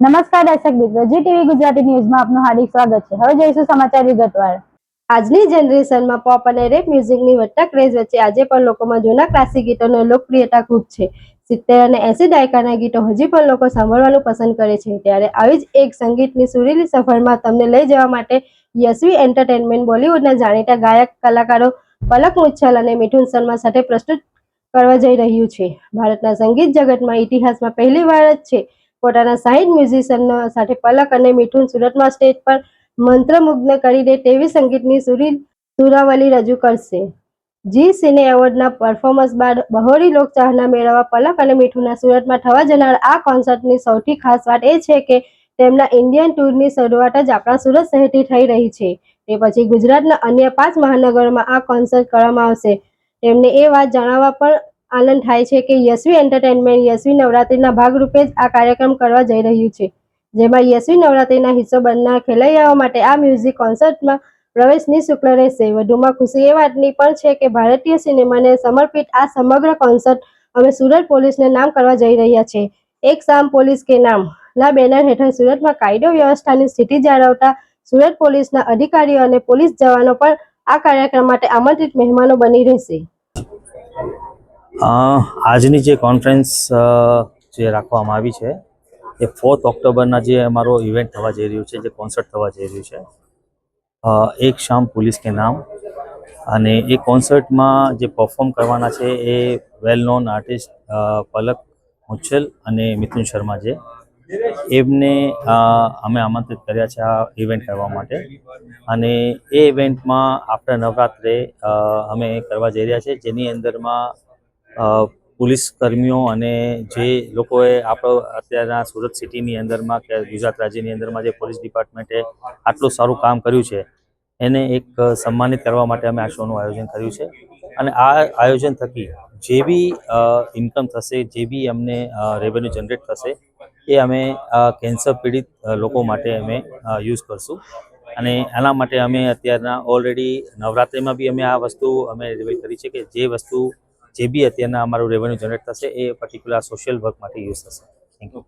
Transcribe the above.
નમસ્કાર દર્શક મિત્રો, જી ટીવી ગુજરાતી ન્યૂઝમાં આપનું હાર્દિક સ્વાગત છે. હવે જોઈશું સમાચાર વિગતવાર. આજની જનરેશનમાં પોપ અને રેપ મ્યુઝિકની વધતા ક્રેઝ વચ્ચે આજે પણ લોકોમાં જૂના ક્લાસિક ગીતોની લોકપ્રિયતા ખૂબ છે. સિત્તેર અને એસી દાયકાના ગીતો હજી પણ લોકો સાંભળવાનું પસંદ કરે છે. ત્યારે આવી જ એક સંગીતની સુરીલી સફરમાં તમને લઈ જવા માટે યશવી એન્ટરટેનમેન્ટ બોલિવૂડના જાણીતા ગાયક, કલાકારો પલક મુચ્છલ અને મિઠુન શર્મા સાથે પ્રસ્તુત કરવા જઈ રહ્યું છે. ભારતના સંગીત જગતમાં ઇતિહાસમાં પહેલીવાર જ છે પોતાના સાહિત મ્યુઝિશિયનો સાથે પલક અને મિઠુન સુરતમાં સ્ટેજ પર મંત્રમુગ્ધ કરીને તેવી સંગીતની સુરી સુરાવલી રજૂ કરશે. જી સિને એવોર્ડના પરફોર્મન્સ બાદ બહોળી લોકચાહના મેળવવા પલક અને મીઠુના સુરતમાં થવા જનાર આ કોન્સર્ટની સૌથી ખાસ વાત એ છે કે તેમના ઇન્ડિયન ટૂરની શરૂઆત જ આપણા સુરત શહેરથી થઈ રહી છે. તે પછી ગુજરાતના અન્ય પાંચ મહાનગરોમાં આ કોન્સર્ટ કરવામાં આવશે. તેમને એ વાત જણાવવા પણ આનંદ થાય છે કે યશવી એન્ટરટેનમેન્ટ યશવી નવરાત્રિના ભાગરૂપે જ આ કાર્યક્રમ કરવા જઈ રહ્યું છે. જેમાં યશવી નવરાત્રિના હિસ્સો બનનાર ખેલૈયાઓ માટે આ મ્યુઝિક કોન્સર્ટમાં પ્રવેશ નિઃશુલ્ક રહેશે. વધુમાં ખુશી એ વાતની પણ છે કે ભારતીય સિનેમાને સમર્પિત આ સમગ્ર કોન્સર્ટ અમે સુરત પોલીસને નામ કરવા જઈ રહ્યા છે. એક સામ પોલીસ કે નામ? ના, બેનર હેઠળ સુરતમાં કાયદો વ્યવસ્થાની સ્થિતિ જાળવતા સુરત પોલીસના અધિકારીઓ અને પોલીસ જવાનો પણ આ કાર્યક્રમ માટે આમંત્રિત મહેમાનો બની રહેશે. આજની જે કોન્ફરન્સ જે રાખવામાં આવી છે, એ ફોર્થ ઓક્ટોબરના જે અમારો ઇવેન્ટ થવા જઈ રહ્યું છે, જે કોન્સર્ટ થવા જઈ રહ્યું છે એક શામ પોલીસ કે નામ. અને એ કોન્સર્ટમાં જે પરફોર્મ કરવાના છે એ વેલ નોન આર્ટિસ્ટ પલક મુચ્છલ અને મિથુન શર્મા છે એમને અમે આમંત્રિત કર્યા છે આ ઇવેન્ટ કરવા માટે. અને એ ઇવેન્ટમાં આફ્ટર નવરાત્રે અમે કરવા જઈ રહ્યા છીએ જેની અંદરમાં પોલીસ કર્મીઓ અને જે લોકોએ આપણો અત્યારના સુરત સિટીની અંદરમાં કે ગુજરાત રાજ્યની અંદરમાં જે પોલીસ ડિપાર્ટમેન્ટે આટલું સારું કામ કર્યું છે, એને એક સન્માનિત કરવા માટે અમે આ શોનું આયોજન કર્યું છે. અને આ આયોજન થકી જે બી ઇન્કમ થશે, જે બી અમને રેવન્યુ જનરેટ થશે, એ અમે કેન્સર પીડિત લોકો માટે અમે યુઝ કરશું. અને એના માટે અમે અત્યારના ઓલરેડી નવરાત્રિમાં બી અમે આ વસ્તુ અમે રિવીલ કરી છે કે જે વસ્તુ જે બી અત્યારના અમારું રેવન્યુ જનરેટ થશે એ પર્ટિક્યુલર સોશિયલ વર્ક માટે યુઝ થશે. Thank you